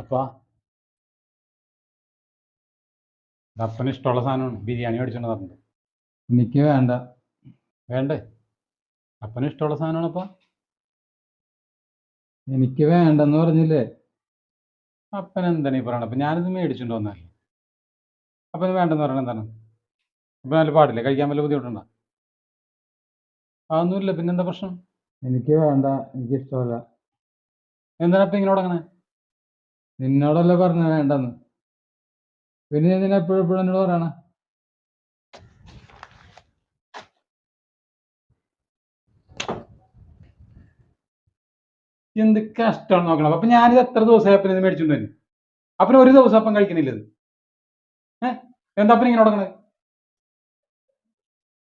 അപ്പാ അപ്പന് ഇഷ്ടമുള്ള സാധനമാണ്. ബിരിയാണി മേടിച്ചോണ്ട് പറഞ്ഞത് എനിക്ക് വേണ്ട. വേണ്ടേ? അപ്പന് ഇഷ്ടമുള്ള സാധനമാണ് അപ്പ? എനിക്ക് വേണ്ടെന്ന് പറഞ്ഞില്ലേ? അപ്പൻ എന്താണ് ഈ പറയണത്? അപ്പൊ ഞാനിത് മേടിച്ചോണ്ട് വന്നല്ലേ അപ്പന് വേണ്ടെന്ന് പറയണത് എന്താണ്? അപ്പൊ നല്ല പാടില്ല? കഴിക്കാൻ വല്ല ബുദ്ധിമുട്ടുണ്ടോ? അതൊന്നുമില്ല. പിന്നെന്താ പ്രശ്നം? എനിക്ക് വേണ്ട. എനിക്ക് ഇഷ്ടമല്ല. എന്താണ് അപ്പൊ ഇങ്ങനെ തുടങ്ങണേ നിന്നോടല്ലേ പറഞ്ഞ വേണ്ടെന്ന്. പിന്നെ എന്തിനാ എപ്പോഴും എപ്പോഴും എന്നോട് പറയണ? എന്ത് കഷ്ടമാണ് നോക്കണം. അപ്പൊ ഞാനിത് എത്ര ദിവസമായി അപ്പം ഇത് മേടിച്ചോണ്ട് വന്നു? അപ്പന് ഒരു ദിവസം അപ്പം കഴിക്കുന്നില്ല ഇത്? ഏഹ് എന്താ അപ്പം ഇങ്ങനെ തുടങ്ങണത്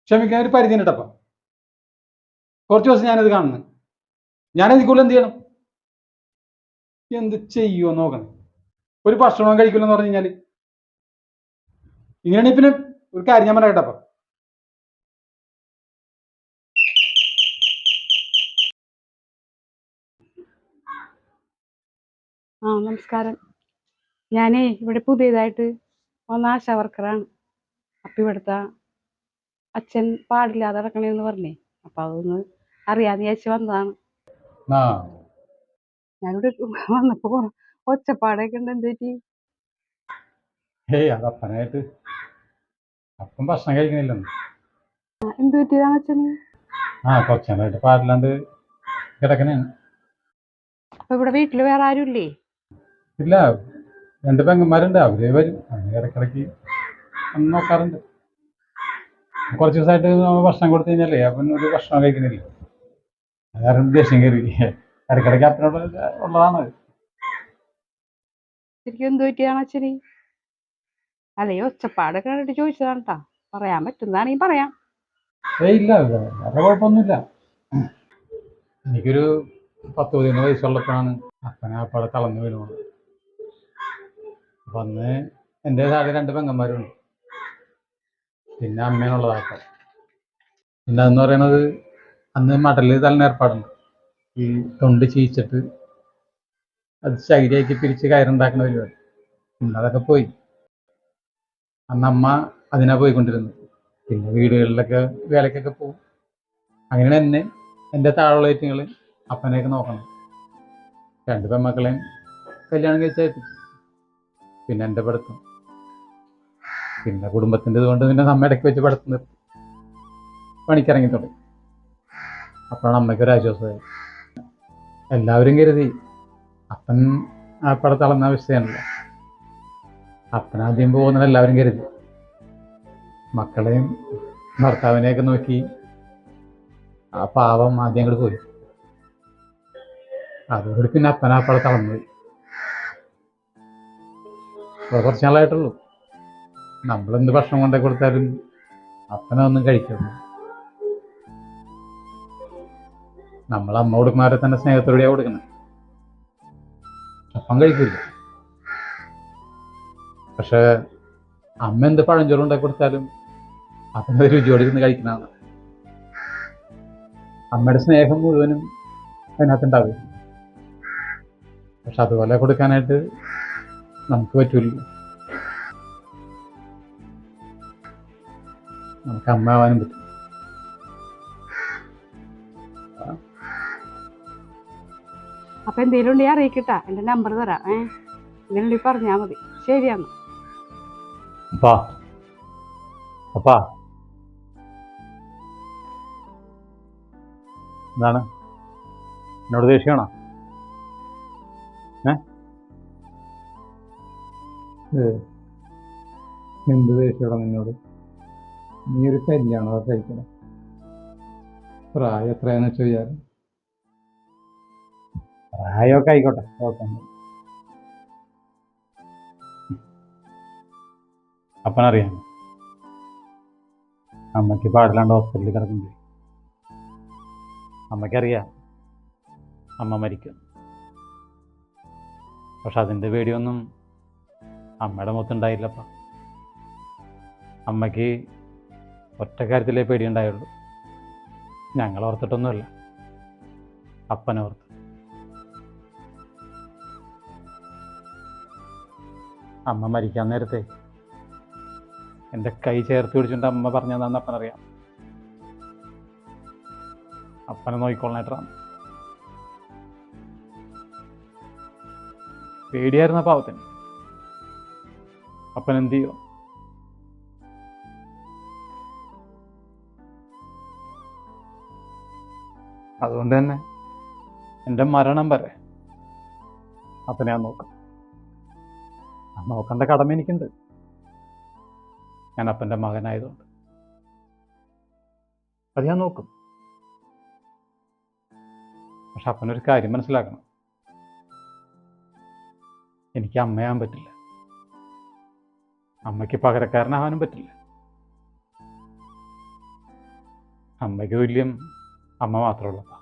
ക്ഷമിക്കാൻ ഒരു പരിധി കുറച്ച് ദിവസം ഞാനിത് കാണുന്നു. ഞാൻ ഇതിക്കുള്ള എന്ത് ചെയ്യണം? എന്ത് ചെയ്യുമോ നോക്കണം. ഒരു ഭക്ഷണം കഴിക്കില്ലെന്ന് പറഞ്ഞു കഴിഞ്ഞാൽ. ഇങ്ങനെയാണെങ്കിൽ പിന്നെ ഒരു കാര്യം ഞാൻ പറയാം കേട്ടപ്പ ആ നമസ്കാരം. ഞാനേ ഇവിടെ പുതിയതായിട്ട് വന്ന ആശാ വർക്കറാണ്. അപ്പം ഇവിടുത്തെ അച്ഛൻ പാടില്ലാതെ നടക്കണേന്ന് പറഞ്ഞേ. അപ്പം അതൊന്ന് അറിയാതെ വിചാരിച്ച് വന്നതാണ്. ആ ഞാനിവിടെ വന്നപ്പോ ഒച്ചപ്പാടൊക്കെ ഉണ്ട് എന്തേറ്റി ഹേയ് അത് അപ്പനായിട്ട് അപ്പം ഭക്ഷണം കഴിക്കണില്ലെന്ന്. എന്ത് പറ്റിയതാണ് അച്ഛന്? ആ കുറച്ച് നാളായിട്ട് പാടില്ലാണ്ട് കിടക്കണേണ്. അപ്പൊ ഇവിടെ വീട്ടിൽ വേറെ ആരുമില്ലേ ഇല്ല രണ്ട് പെങ്ങന്മാരുണ്ട്. അവർ വരും. അവർ ഇടയ്ക്കിടയ്ക്ക് വന്ന് നോക്കാറുണ്ട്. കുറച്ച് ദിവസമായിട്ട് ഭക്ഷണം കൊടുത്തു കഴിഞ്ഞാലേ അവൻ ഒരു ഭക്ഷണം കഴിക്കുന്നില്ല അത് കാരണം ദേഷ്യം കയറി ഇടയ്ക്കിടയ്ക്ക് അപ്പനോട് ഉള്ളതാണ്. ശരിക്കും എന്ത് പറ്റിയതാണ് അച്ഛന്? അല്ല ഈ ഒച്ചപ്പാടൊക്കെ കണ്ടിട്ട് ചോദിച്ചതാണ് കേട്ടാ പറയാൻ പറ്റുന്നതാണെങ്കിൽ പറയാം. ഏയ് ഇല്ല വേറെ കുഴപ്പമൊന്നുമില്ല. എനിക്കൊരു പത്ത് പതിനൊന്ന് വയസ്സുള്ളപ്പോഴാണ് അപ്പനെ അപ്പാടെ തളർന്നു വീണത്. അപ്പം അന്ന് എന്റെ താഴെ രണ്ട് പെങ്ങന്മാരുണ്ട്. പിന്നെ അമ്മേനുള്ളതാക്കാം പിന്നെ അതെന്ന് പറയണത് അന്ന് മടലിൽ തലന് ഏർപ്പാടുണ്ട്. ഈ തൊണ്ട് ചീച്ചിട്ട് അത് ശൈലിയാക്കി പിരിച്ച് കയറുണ്ടാക്കുന്ന പരിപാടി. പിന്നെ അതൊക്കെ പോയി. അന്ന് അമ്മ അതിനാ പോയിക്കൊണ്ടിരുന്നത്. പിന്നെ വീടുകളിലൊക്കെ വേലക്കൊക്കെ പോകും അങ്ങനെ തന്നെ എന്റെ താഴെയുള്ള ഏറ്റുങ്ങൾ അപ്പനെയൊക്കെ നോക്കണം. രണ്ട് പെൺമക്കളെയും കല്യാണം കഴിച്ചയപ്പിച്ചു പിന്നെ എന്റെ പഠിത്തം. പിന്നെ കുടുംബത്തിന്റെ കൊണ്ട് പിന്നെ അമ്മ ഇടയ്ക്ക് വെച്ച് പഠിത്തം നിർത്തി. പണിക്കിറങ്ങി തുടങ്ങി. അപ്പോഴാണ് അമ്മയ്ക്ക് ഒരു ആശ്വാസമായി. എല്ലാവരും കരുതി. അപ്പൻ ആ പടത്ത് അളന്ന വിഷയമാണല്ലോ അപ്പൻ ആദ്യം പോകുന്നത് എല്ലാവരും കരുതി. മക്കളെയും ഭർത്താവിനെയൊക്കെ നോക്കി ആ പാവം ആദ്യം അങ്ങോട്ട് പോയി. അതോടെ പിന്നെ അപ്പൻ ആ പടത്ത് അളന്നുപോയി ഇപ്പൊ കുറച്ച് നാളായിട്ടുള്ളൂ. നമ്മളെന്ത് ഭക്ഷണം കൊണ്ടേ കൊടുത്താലും അപ്പനൊന്നും കഴിക്കുള്ളൂ നമ്മൾ അമ്മ കൊടുക്കുന്നവരെ തന്നെ സ്നേഹത്തോടെയാണ് കൊടുക്കുന്നത്. അപ്പം കഴിക്കില്ല. പക്ഷെ അമ്മ എന്ത് പഴഞ്ചോറ് ഉണ്ടാക്കി കൊടുത്താലും അതിന്റെ രുചിയോടെ ഇരുന്ന് കഴിക്കുന്നതാണ്. അമ്മയുടെ സ്നേഹം മുഴുവനും അതിനകത്തുണ്ടാവും പക്ഷെ അതുപോലെ കൊടുക്കാനായിട്ട് നമുക്ക് പറ്റൂല നമുക്ക് അമ്മ ആവാനും പറ്റും. അപ്പം എന്തെങ്കിലും ഉണ്ടെങ്കിൽ അറിയിക്കട്ടാ. എന്റെ നമ്പർ തരാം. ഏ? ഇതിനുള്ളിൽ പറഞ്ഞാൽ മതി. ശരിയാണ് എന്താണ്? എന്നോട് ദേഷ്യമാണോ എന്ത് ദേഷ്യമാണോ നിന്നോട്? നീ ഒരു കല്യാണം കഴിക്കണം. പ്രായം എത്രയാന്ന് വെച്ചാൽ പ്രായമൊക്കെ ആയിക്കോട്ടെ കുഴപ്പമൊന്നും അപ്പനറിയാം. അമ്മയ്ക്ക് പാടില്ലാണ്ട് ഹോസ്പിറ്റലിൽ കിടക്കുമ്പോൾ അമ്മയ്ക്കറിയാം. അമ്മ മരിക്കും. പക്ഷെ അതിന്റെ പേടിയൊന്നും അമ്മയുടെ മുഖത്തുണ്ടായില്ലപ്പ. അമ്മയ്ക്ക് ഒറ്റ കാര്യത്തിലേ പേടിയുണ്ടായുള്ളൂ. ഞങ്ങൾ ഓർത്തിട്ടൊന്നുമല്ല അപ്പനെ അമ്മ മരിക്കാൻ നേരത്തെ എന്റെ കൈ ചേർത്ത് പിടിച്ചുകൊണ്ട് അമ്മ പറഞ്ഞതാന്ന് അപ്പനറിയാം. അപ്പനെ നോക്കിക്കൊള്ളാനായിട്ടാണ് പേടിയായിരുന്ന പാവത്തിന്. അപ്പൻ എന്ത് ചെയ്യോ? അതുകൊണ്ട് തന്നെ എന്റെ മരണം വരെ അപ്പനെ ഞാൻ നോക്കും. നോക്കേണ്ട കടമ എനിക്കുണ്ട്. ഞാൻ അപ്പന്റെ മകനായതുകൊണ്ട്. അത് ഞാൻ നോക്കും. പക്ഷെ അപ്പനൊരു കാര്യം മനസ്സിലാക്കണം. എനിക്ക് അമ്മയാൻ പറ്റില്ല. അമ്മയ്ക്ക് പകരക്കാരനാവാനും പറ്റില്ല. അമ്മയ്ക്ക് തുല്യം അമ്മ മാത്രമുള്ളതാ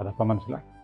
അതപ്പം മനസ്സിലാക്കി.